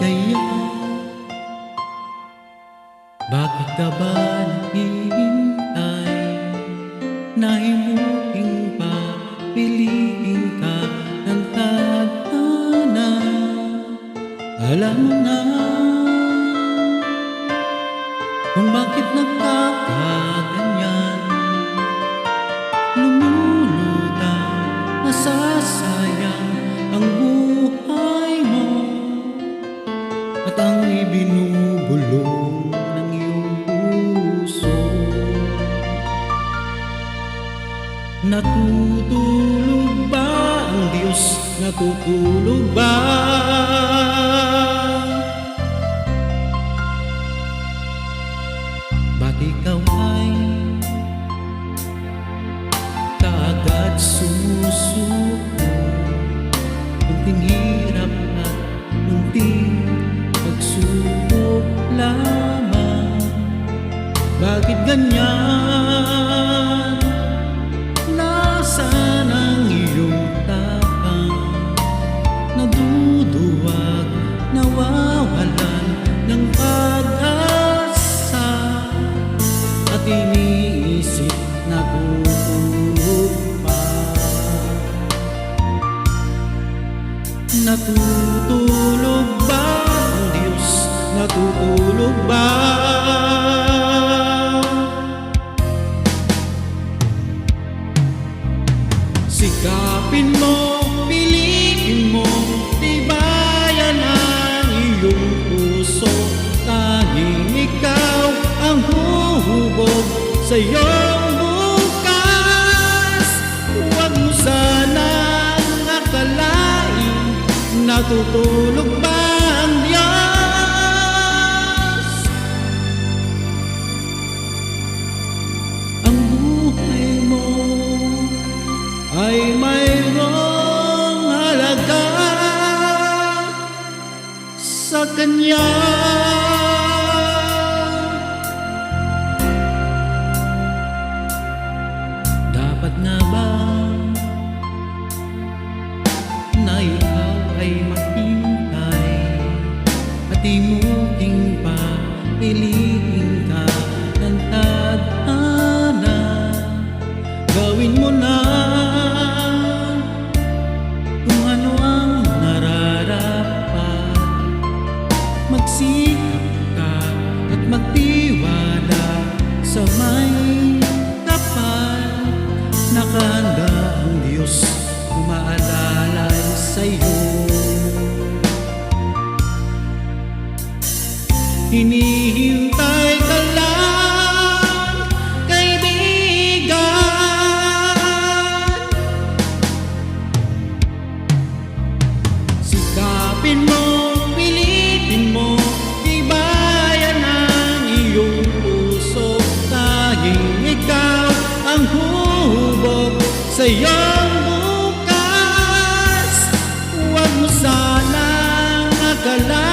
Kaya Bakit ka ba naghihintay? Na imuting pa Piliin ka ng tadhana. Alam mo na ang ibinubulong ng iyong puso Natutulog ba ang Diyos? Natutulog ba? Bakit ganyan? Nasaan ang iyong tapang? Naduduwag, nawawalan ng pag-asa At iniisip na tutulog pa Natutulog ba ang Diyos? Natutulog ba? Sikapin mo, piliin mo, tibayan ang iyong puso. Tanging ikaw ang huhubog sa iyong bukas Huwag mo sanang akalain Natutulog ba sa Magsikap ka at magtiwala sa may kapal Nakahanda ang Diyos umaalalay sa'yo. Hinihintay ka lang, kaibigan. Sikapin mo, sa iyong bukas Huwag mo sanang akalain